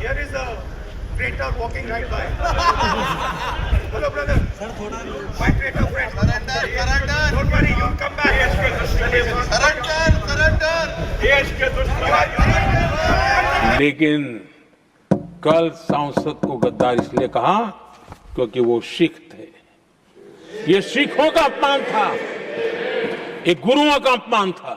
Here is a traitor walking right by. Hello, brother. Sir, thoda. My traitor friend. Surrender, surrender. Don't worry, you'll come back. Yes, sir Surrender, surrender. Yes, sir दुश्मन. लेकिन कल सांसद को गद्दार इसलिए कहा क्योंकि वो सिख थे ये सिखों का अपमान था ये गुरुओं का अपमान था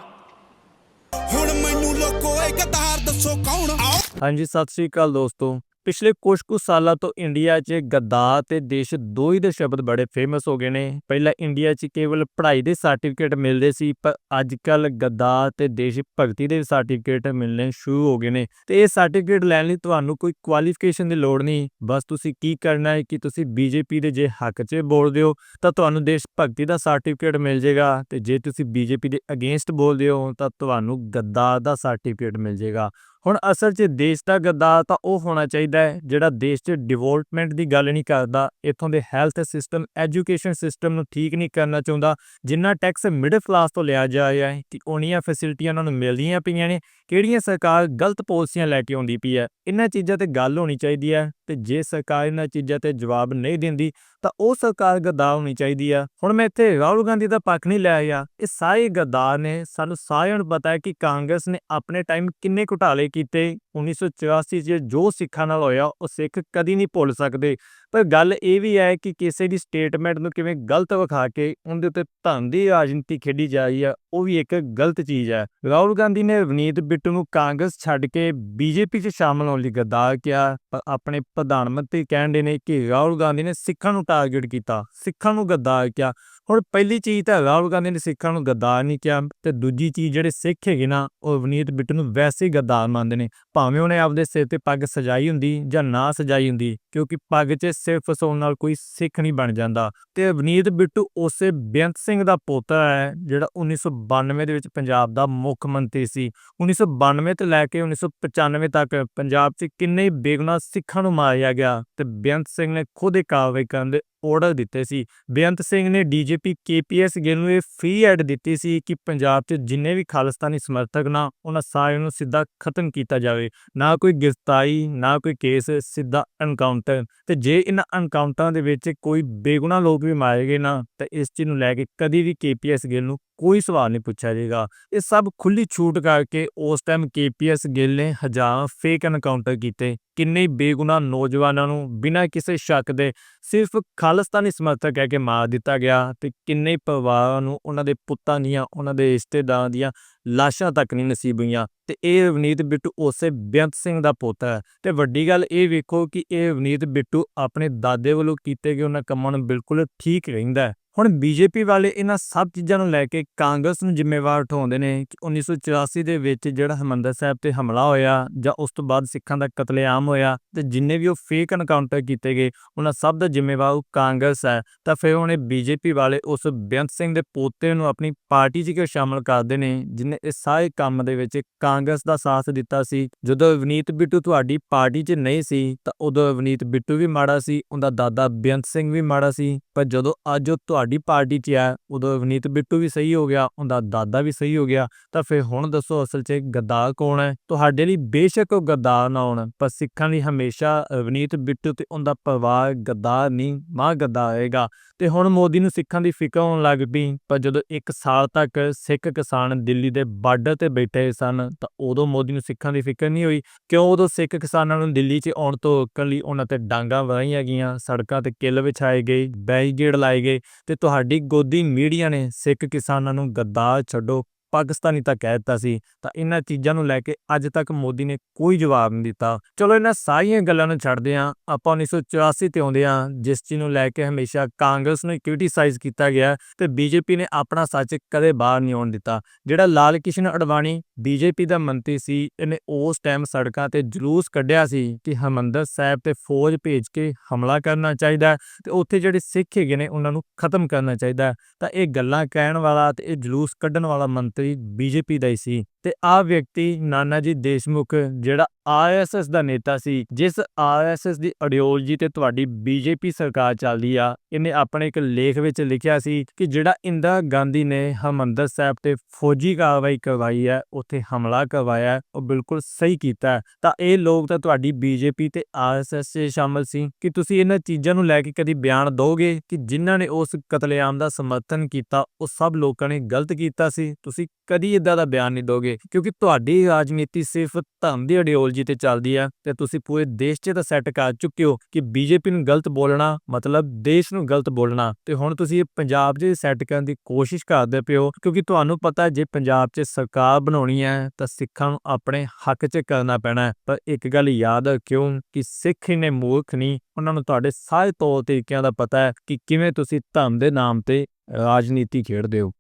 ਗਦਾਰ ਦੱਸੋ ਕੌਣ? ਆਓ। ਹਾਂਜੀ ਸਤਿ ਸ੍ਰੀ ਅਕਾਲ ਦੋਸਤੋ। ਪਿਛਲੇ ਕੁਝ ਕੁ ਸਾਲਾਂ ਤੋਂ ਇੰਡੀਆ 'ਚ ਗੱਦਾਰ ਤੇ ਦੇਸ਼ ਦੋ ਦੇ ਸ਼ਬਦ ਬੜੇ ਫੇਮਸ ਹੋ ਗਏ ਨੇ। ਪਹਿਲਾਂ ਇੰਡੀਆ 'ਚ ਕੇਵਲ ਪੜ੍ਹਾਈ ਦੇ ਸਰਟੀਫਿਕੇਟ ਮਿਲਦੇ ਸੀ, ਪਰ ਅੱਜ ਕੱਲ ਗੱਦਾਰ ਤੇ ਦੇਸ਼ ਭਗਤੀ ਦੇ ਸਰਟੀਫਿਕੇਟ ਮਿਲਣੇ ਸ਼ੁਰੂ ਹੋ ਗਏ ਨੇ। ਤੇ ਇਹ ਸਰਟੀਫਿਕੇਟ ਲੈਣ ਲਈ ਤੁਹਾਨੂੰ ਕੋਈ ਕੁਆਲੀਫਿਕੇਸ਼ਨ ਦੀ ਲੋੜ ਨਹੀਂ। ਬਸ ਤੁਸੀਂ ਕੀ ਕਰਨਾ ਹੈ ਕਿ ਤੁਸੀਂ ਬੀਜੇਪੀ ਦੇ ਜੇ ਹੱਕ 'ਚ ਬੋਲਦੇ ਹੋ, ਤਾਂ ਤੁਹਾਨੂੰ ਦੇਸ਼ ਭਗਤੀ ਦਾ ਸਰਟੀਫਿਕੇਟ ਮਿਲ ਜਾਏਗਾ। ਤੇ ਜੇ ਤੁਸੀਂ ਬੀਜੇਪੀ ਦੇ ਅਗੇਂਸਟ ਬੋਲਦੇ ਹੋ, ਤਾਂ ਤੁਹਾਨੂੰ ਗੱਦਾਰ ਦਾ ਸਰਟੀਫਿਕੇਟ ਮਿਲ ਜਾਏਗਾ। ਹੁਣ ਅਸਲ 'ਚ ਦੇਸ਼ ਦਾ ਗੱਦਾਰ ਤਾਂ ਉਹ ਹੋਣਾ ਚਾਹੀਦਾ ਹੈ, ਜਿਹੜਾ ਦੇਸ਼ 'ਚ ਡਿਵੈਲਪਮੈਂਟ ਦੀ ਗੱਲ ਨਹੀਂ ਕਰਦਾ, ਇੱਥੋਂ ਦੇ ਹੈਲਥ ਸਿਸਟਮ ਐਜੂਕੇਸ਼ਨ ਸਿਸਟਮ ਨੂੰ ਠੀਕ ਨਹੀਂ ਕਰਨਾ ਚਾਹੁੰਦਾ, ਜਿੰਨਾ ਟੈਕਸ ਮਿਡਲ ਕਲਾਸ ਤੋਂ ਲਿਆ ਜਾ ਰਿਹਾ ਹੈ, ਕਿ ਉਨੀਆਂ ਫੈਸਿਲਿਟੀਆਂ ਉਹਨਾਂ ਨੂੰ ਮਿਲਦੀਆਂ ਪਈਆਂ ਨੇ, ਕਿਹੜੀਆਂ ਸਰਕਾਰ ਗਲਤ ਪਾਲਿਸੀਆਂ ਲੈ ਕੇ ਆਉਂਦੀ ਪਈ ਹੈ। ਇਹਨਾਂ ਚੀਜ਼ਾਂ ਤੇ ਗੱਲ ਹੋਣੀ ਚਾਹੀਦੀ ਹੈ ਤੇ ਜੇ ਸਰਕਾਰ ਇਹਨਾਂ ਚੀਜ਼ਾਂ ਤੇ ਜਵਾਬ ਨਹੀਂ ਦਿੰਦੀ ਤਾਂ ਉਹ ਸਰਕਾਰ ਗੱਦਾਰ ਹੋਣੀ ਚਾਹੀਦੀ ਆ। ਹੁਣ ਮੈਂ ਇੱਥੇ ਰਾਹੁਲ ਗਾਂਧੀ ਦਾ ਪੱਖ ਨਹੀਂ ਲੈ ਆ ਇਹ ਸਾਰੇ ਗੱਦਾਰ ਨੇ। ਸਾਨੂੰ ਸਾਰਿਆਂ ਨੂੰ ਪਤਾ ਹੈ ਕਿ ਕਾਂਗਰਸ ਨੇ ਆਪਣੇ ਟਾਈਮ ਕਿੰਨੇ ਘੁਟਾਲੇ ਕੀਤੇ। 1984 'ਚ ਜੋ ਸਿੱਖਾਂ ਨਾਲ ਹੋਇਆ, ਉਹ ਸਿੱਖ ਕਦੀ ਨਹੀਂ ਭੁੱਲ ਸਕਦੇ। ਪਰ ਗੱਲ ਇਹ ਵੀ ਹੈ ਕਿ ਕਿਸੇ ਦੀ ਸਟੇਟਮੈਂਟ ਨੂੰ ਕਿਵੇਂ ਗਲਤ ਵਿਖਾ ਕੇ ਉਹਦੇ ਉੱਤੇ ਧਨ ਦੀ ਰਾਜਨੀਤੀ ਖੇਡੀ ਜਾ ਰਹੀ ਹੈ ਉਹ ਵੀ ਇੱਕ ਗਲਤ ਚੀਜ਼ ਹੈ। ਰਾਹੁਲ ਗਾਂਧੀ ਨੇ ਰਵਨੀਤ ਬਿੱਟੂ ਨੂੰ ਕਾਂਗਰਸ ਛੱਡ ਕੇ ਬੀਜੇਪੀ 'ਚ ਸ਼ਾਮਲ ਹੋਣ ਲਈ ਗੱਦਾਰ ਕਿਹਾ, ਪਰ ਆਪਣੇ ਪ੍ਰਧਾਨ ਮੰਤਰੀ ਕਹਿੰਦੇ ਨੇ ਕਿ ਰਾਹੁਲ ਗਾਂਧੀ ਨੇ ਸਿੱਖਾਂ ਨੂੰ ਟਾਰਗੇਟ ਕੀਤਾ, ਸਿੱਖਾਂ ਨੂੰ ਗੱਦਾਰ ਕਿਹਾ। ਹੁਣ ਪਹਿਲੀ ਚੀਜ਼ ਤਾਂ ਰਾਹੁਲ ਗਾਂਧੀ ਨੇ ਸਿੱਖਾਂ ਨੂੰ ਗੱਦਾਰ ਨਹੀਂ ਕਿਹਾ ਤੇ ਦੂਜੀ ਚੀਜ਼ ਜਿਹੜੇ ਸਿੱਖ ਹੈਗੇ ਨਾ, ਉਹ ਰਵਨੀਤ ਬਿੱਟੂ ਨੂੰ ਵੈਸੇ ਗੱਦਾਰ ਮੰਨਦੇ ਨੇ। ਭਾਵੇਂ ਉਹਨੇ ਆਪਦੇ ਸਿਰ ਤੇ ਪੱਗ ਸਜਾਈ ਹੁੰਦੀ ਜਾਂ ਨਾ ਸਜਾਈ ਹੁੰਦੀ, ਕਿਉਂਕਿ ਪੱਗ 'ਚ ਸਿਰ ਫਸਾਉਣ ਨਾਲ ਕੋਈ ਸਿੱਖ ਨਹੀਂ ਬਣ ਜਾਂਦਾ। ਤੇ ਰਵਨੀਤ ਬਿੱਟੂ ਉਸੇ ਬੇਅੰਤ ਸਿੰਘ ਦਾ ਪੋਤਾ ਹੈ, ਜਿਹੜਾ 1992 ਦੇ ਵਿੱਚ ਪੰਜਾਬ ਦਾ ਮੁੱਖ ਮੰਤਰੀ ਸੀ। 1992 ਤੋਂ ਲੈ ਕੇ 1995 ਤੱਕ ਪੰਜਾਬ 'ਚ ਕਿੰਨੇ ਹੀ ਬੇਗੁਨਾਹ ਸਿੱਖਾਂ ਨੂੰ ਮਾਰਿਆ ਗਿਆ ਤੇ ਬੇਅੰਤ ਸਿੰਘ ਨੇ ਖੁਦ ਇਹ ਕਾਰਵਾਈ ਕਰਨ ਦੇ ਆਰਡਰ ਦਿੱਤੇ ਸੀ। ਬੇਅੰਤ ਸਿੰਘ ਨੇ ਡੀਜੀਪੀ ਕੇਪੀਐਸ ਗਿੱਲ ਨੂੰ ਇਹ ਫ੍ਰੀ ਐਡ ਦਿੱਤੀ ਸੀ ਕਿ ਪੰਜਾਬ 'ਚ ਜਿੰਨੇ ਵੀ ਖਾਲਿਸਤਾਨੀ ਸਮਰਥਕ ਨਾ, ਉਹਨਾਂ ਸਾਰਿਆਂ ਨੂੰ ਸਿੱਧਾ ਖਤਮ ਕੀਤਾ ਜਾਵੇ। ਨਾ ਕੋਈ ਗ੍ਰਿਫਤਾਰੀ, ਨਾ ਕੋਈ ਕੇਸ, ਸਿੱਧਾ ਐਨਕਾਊਂਟਰ ਤੇ ਜੇ ਇਹਨਾਂ ਐਨਕਾਊਂਟਰਾਂ ਦੇ ਵਿੱਚ ਕੋਈ ਬੇਗੁਨਾਹ ਲੋਕ ਵੀ ਮਾਰੇ ਗਏ ਨਾ, ਤਾਂ ਇਸ ਚੀਜ਼ ਨੂੰ ਲੈ ਕੇ ਕਦੀ ਵੀ ਕੇਪੀਐਸ ਗਿੱਲ ਨੂੰ ਕੋਈ ਸਵਾਲ ਨਹੀਂ ਪੁੱਛਿਆ ਜਾਏਗਾ। ਇਹ ਸਭ ਖੁੱਲੀ ਛੂਟ ਕਰਕੇ ਉਸ ਟਾਈਮ ਕੇਪੀਐਸ ਗਿੱਲ ਨੇ ਹਜ਼ਾਰਾਂ ਫੇਕ ਐਨਕਾਊਂਟਰ ਕੀਤੇ। ਕਿੰਨੇ ਬੇਗੁਨਾਹ ਨੌਜਵਾਨਾਂ ਨੂੰ ਬਿਨਾਂ ਕਿਸੇ ਸ਼ੱਕ ਦੇ ਸਿਰਫ ਖਾਲਿਸਤਾਨੀ ਸਮਰਥਕ ਕਹਿ ਕੇ ਮਾਰ ਦਿੱਤਾ ਗਿਆ ਤੇ ਕਿੰਨੇ ਪਰਿਵਾਰਾਂ ਨੂੰ ਉਹਨਾਂ ਦੇ ਪੁੱਤਾਂ ਦੀਆਂ, ਉਹਨਾਂ ਦੇ ਰਿਸ਼ਤੇਦਾਰਾਂ ਦੀਆਂ ਲਾਸ਼ਾਂ ਤੱਕ ਨਹੀਂ ਨਸੀਬ ਹੋਈਆਂ। ਤੇ ਇਹ ਰਵਨੀਤ ਬਿੱਟੂ ਉਸੇ ਬੇਅੰਤ ਸਿੰਘ ਦਾ ਪੁੱਤ ਹੈ। ਤੇ ਵੱਡੀ ਗੱਲ ਇਹ ਵੇਖੋ ਕਿ ਇਹ ਰਵਨੀਤ ਬਿੱਟੂ ਆਪਣੇ ਦਾਦੇ ਵੱਲੋਂ ਕੀਤੇ ਗਏ ਉਹਨਾਂ ਕੰਮਾਂ ਨੂੰ ਬਿਲਕੁਲ ਠੀਕ ਰਹਿੰਦਾ ਹੁਣ ਬੀਜੇਪੀ ਵਾਲੇ ਇਹਨਾਂ ਸਭ ਚੀਜ਼ਾਂ ਨੂੰ ਲੈ ਕੇ ਕਾਂਗਰਸ ਨੂੰ ਜ਼ਿੰਮੇਵਾਰ ਠਾਉਂਦੇ ਨੇ ਕਿ 1984 ਦੇ ਵਿੱਚ ਜਿਹੜਾ ਹਮੰਦਰ ਸਾਹਿਬ ਤੇ ਹਮਲਾ ਹੋਇਆ ਜਾਂ ਉਸ ਤੋਂ ਬਾਅਦ ਸਿੱਖਾਂ ਦਾ ਕਤਲੇਆਮ ਹੋਇਆ ਤੇ ਜਿੰਨੇ ਵੀ ਉਹ ਫੇਕ ਐਨਕਾਊਂਟਰ ਕੀਤੇ ਗਏ, ਉਹਨਾਂ ਸਭ ਦਾ ਜ਼ਿੰਮੇਵਾਰ ਉਹ ਕਾਂਗਰਸ ਹੈ। ਤਾਂ ਫਿਰ ਉਹਨੇ ਬੀਜੇਪੀ ਵਾਲੇ ਉਸ ਬੇਅੰਤ ਸਿੰਘ ਦੇ ਪੋਤੇ ਨੂੰ ਆਪਣੀ ਪਾਰਟੀ 'ਚ ਕਿਉਂ ਸ਼ਾਮਲ ਕਰਦੇ ਨੇ, ਜਿਨੇ ਇਸ ਸਾਰੇ ਕੰਮ ਦੇ ਵਿੱਚ ਕਾਂਗਰਸ ਦਾ ਸਾਥ ਦਿੱਤਾ ਸੀ। ਜਦੋਂ ਰਵਨੀਤ ਬਿੱਟੂ ਤੁਹਾਡੀ ਪਾਰਟੀ 'ਚ ਨਹੀਂ ਸੀ, ਤਾਂ ਉਦੋਂ ਰਵਨੀਤ ਬਿੱਟੂ ਵੀ ਮਾੜਾ ਸੀ, ਉਹਦਾ ਦਾਦਾ ਬੇਅੰਤ ਸਿੰਘ ਵੀ ਮਾੜਾ ਸੀ। ਪਰ ਜਦੋਂ ਅੱਜ ਉਹ ਤੁਹਾਡੀ ਪਾਰਟੀ 'ਚ ਆ ਉਦੋਂ ਰਵਨੀਤ ਬਿੱਟੂ ਵੀ ਸਹੀ ਹੋ ਗਿਆ, ਉਹਦਾ ਦਾਦਾ ਵੀ ਸਹੀ ਹੋ ਗਿਆ, ਤਾਂ ਫਿਰ ਹੁਣ ਦੱਸੋ ਅਸਲ 'ਚ ਗੱਦਾਰ ਕੌਣ ਹੈ? ਤੁਹਾਡੇ ਲਈ ਬੇਸ਼ੱਕ ਉਹ ਗੱਦਾਰ ਨਾ ਹੋਣ, ਪਰ ਸਿੱਖਾਂ ਲਈ ਹਮੇਸ਼ਾ ਰਵਨੀਤ ਬਿੱਟੂ ਤੇ ਉਹਦਾ ਪਰਿਵਾਰ ਗੱਦਾਰ ਨਹੀਂ, ਮਾਂ ਗੱਦਾਰ ਰਹੇਗਾ। ਤੇ ਹੁਣ ਮੋਦੀ ਨੂੰ ਸਿੱਖਾਂ ਦੀ ਫਿਕਰ ਹੋਣ ਲੱਗ ਪਈ, ਪਰ ਜਦੋਂ 1 ਸਾਲ ਤੱਕ ਸਿੱਖ ਕਿਸਾਨ ਦਿੱਲੀ ਦੇ ਬਾਰਡਰ ਤੇ ਬੈਠੇ ਸਨ, ਤਾਂ ਉਦੋਂ ਮੋਦੀ ਨੂੰ ਸਿੱਖਾਂ ਦੀ ਫਿਕਰ ਨਹੀਂ ਹੋਈ। ਕਿਉਂ ਉਦੋਂ ਸਿੱਖ ਕਿਸਾਨਾਂ ਨੂੰ ਦਿੱਲੀ 'ਚ ਆਉਣ ਤੋਂ ਰੋਕਣ ਲਈ ਉਹਨਾਂ ਤੇ ਡਾਂਗਾ ਵਰਾਈਆਂ ਗਈਆਂ, ਸੜਕਾਂ ਤੇ ਕਿੱਲ ਵਿਛਾਏ ਗਏ, ਬੈਰੀਕੇਡ ਲਾਏ ਗਏ, ਤੇ ਤੁਹਾਡੀ ਗੋਦੀ ਮੀਡੀਆ ਨੇ ਸਿੱਖ ਕਿਸਾਨਾਂ ਨੂੰ ਗੱਦਾਰ ਛੱਡੋ। ਪਾਕਿਸਤਾਨੀ ਤਾਂ ਕਹਿ ਦਿੱਤਾ ਸੀ, ਤਾਂ ਇਹਨਾਂ ਚੀਜ਼ਾਂ ਨੂੰ ਲੈ ਕੇ ਅੱਜ ਤੱਕ ਮੋਦੀ ਨੇ ਕੋਈ ਜਵਾਬ ਨਹੀਂ ਦਿੱਤਾ। ਚਲੋ ਇਹਨਾਂ ਸਾਰੀਆਂ ਗੱਲਾਂ ਨੂੰ ਛੱਡਦੇ ਹਾਂ, ਆਪਾਂ 1984 ਤੇ ਆਉਂਦੇ ਹਾਂ, ਜਿਸ ਚੀਜ਼ ਨੂੰ ਲੈ ਕੇ ਹਮੇਸ਼ਾ ਕਾਂਗਰਸ ਨੂੰ ਕ੍ਰਿਟਿਸਾਈਜ਼ ਕੀਤਾ ਗਿਆ ਤੇ ਬੀਜੇਪੀ ਨੇ ਆਪਣਾ ਸੱਚ ਕਦੇ ਬਾਹਰ ਨਹੀਂ ਆਉਣ ਦਿੱਤਾ। ਜਿਹੜਾ ਲਾਲ ਕਿਸ਼ਨ ਅਡਵਾਣੀ ਬੀਜੇਪੀ ਦਾ ਮੰਤਰੀ ਸੀ, ਇਹਨੇ ਉਸ ਟਾਈਮ ਸੜਕਾਂ ਤੇ ਜਲੂਸ ਕੱਢਿਆ ਸੀ ਕਿ ਹਮੰਦਰ ਸਾਹਿਬ ਤੇ ਫੌਜ ਭੇਜ ਕੇ ਹਮਲਾ ਕਰਨਾ ਚਾਹੀਦਾ ਹੈ ਤੇ ਉੱਥੇ ਜਿਹੜੇ ਸਿੱਖ ਹੈਗੇ ਨੇ, ਉਹਨਾਂ ਨੂੰ ਖਤਮ ਕਰਨਾ ਚਾਹੀਦਾ ਤਾਂ ਇਹ ਗੱਲਾਂ ਕਹਿਣ ਵਾਲਾ ਤੇ ਇਹ ਜਲੂਸ ਕੱਢਣ ਵਾਲਾ ਮੰਤਰੀ ਬੀਜੇਪੀ ਦਾ ਹੀ ਸੀ ਤੇ ਆਹ ਵਿਅਕਤੀ ਨਾਨਾ ਜੀ ਦੇਸ਼ਮੁਖ ਜਿਹੜਾ ਆਰਐਸਐਸ ਦਾ ਨੇਤਾ ਸੀ, ਜਿਸ ਆਰਐਸਐਸ ਦੀ ਆਈਡੀਓਲੋਜੀ ਤੇ ਤੁਹਾਡੀ ਬੀਜੇਪੀ ਸਰਕਾਰ ਚੱਲਦੀ ਆ, ਇਹਨੇ ਆਪਣੇ ਇੱਕ ਲੇਖ ਵਿੱਚ ਲਿਖਿਆ ਸੀ ਕਿ ਜਿਹੜਾ ਇੰਦਰਾ ਗਾਂਧੀ ਨੇ ਹਰਮੰਦਰ ਸਾਹਿਬ ਤੇ ਫੌਜੀ ਕਾਰਵਾਈ ਕਰਵਾਈ ਹੈ, ਉੱਥੇ ਹਮਲਾ ਕਰਵਾਇਆ ਉਹ ਬਿਲਕੁਲ ਸਹੀ ਕੀਤਾ ਤਾਂ ਇਹ ਲੋਕ ਤਾਂ ਤੁਹਾਡੀ ਬੀਜੇਪੀ ਤੇ ਆਰਐਸਐਸ 'ਚ ਸ਼ਾਮਲ ਸੀ, ਕਿ ਤੁਸੀਂ ਇਹਨਾਂ ਚੀਜ਼ਾਂ ਨੂੰ ਲੈ ਕੇ ਕਦੀ ਬਿਆਨ ਦੋਗੇ ਕਿ ਜਿਨ੍ਹਾਂ ਨੇ ਉਸ ਕਤਲੇਆਮ ਦਾ ਸਮਰਥਨ ਕੀਤਾ, ਉਹ ਸਭ ਲੋਕਾਂ ਨੇ ਗਲਤ ਕੀਤਾ ਸੀ? ਤੁਸੀਂ ਕਦੀ ਇਦਾਂ ਦਾ ਬਿਆਨ ਨਹੀਂ ਦੋਗੇ, ਕਿਉਂਕਿ ਤੁਹਾਡੀ ਰਾਜਨੀਤੀ ਸਿਰਫ ਧਰਮ ਦੀ ਆਈਡੀਓਲੋਜੀ ਤੇ ਚੱਲਦੀ ਹੈ ਤੇ ਤੁਸੀਂ ਪੂਰੇ ਦੇਸ਼ 'ਚ ਤਾਂ ਸੈੱਟ ਕਰ ਚੁੱਕੇ ਹੋ ਕਿ ਬੀਜੇਪੀ ਨੂੰ ਗਲਤ ਬੋਲਣਾ, ਮਤਲਬ ਦੇਸ਼ ਨੂੰ ਗਲਤ ਬੋਲਣਾ। ਤੇ ਹੁਣ ਤੁਸੀਂ ਇਹ ਪੰਜਾਬ 'ਚ ਸੈੱਟ ਕਰਨ ਦੀ ਕੋਸ਼ਿਸ਼ ਕਰਦੇ ਪਿਓ ਕਿਉਂਕਿ ਤੁਹਾਨੂੰ ਪਤਾ ਜੇ ਪੰਜਾਬ 'ਚ ਸਰਕਾਰ ਬਣਾਉਣੀ ਹੈ, ਤਾਂ ਸਿੱਖਾਂ ਨੂੰ ਆਪਣੇ ਹੱਕ 'ਚ ਕਰਨਾ ਪੈਣਾ ਪਰ ਇੱਕ ਗੱਲ ਯਾਦ ਰੱਖਿਓ ਕਿ ਸਿੱਖ ਨੇ ਮੂਰਖ ਨਹੀਂ, ਉਹਨਾਂ ਨੂੰ ਤੁਹਾਡੇ ਸਾਰੇ ਤੌਰ ਤਰੀਕਿਆਂ ਦਾ ਪਤਾ ਹੈ ਕਿ ਕਿਵੇਂ ਤੁਸੀਂ ਧਰਮ ਦੇ ਨਾਮ ਤੇ ਰਾਜਨੀਤੀ ਖੇਡਦੇ ਹੋ।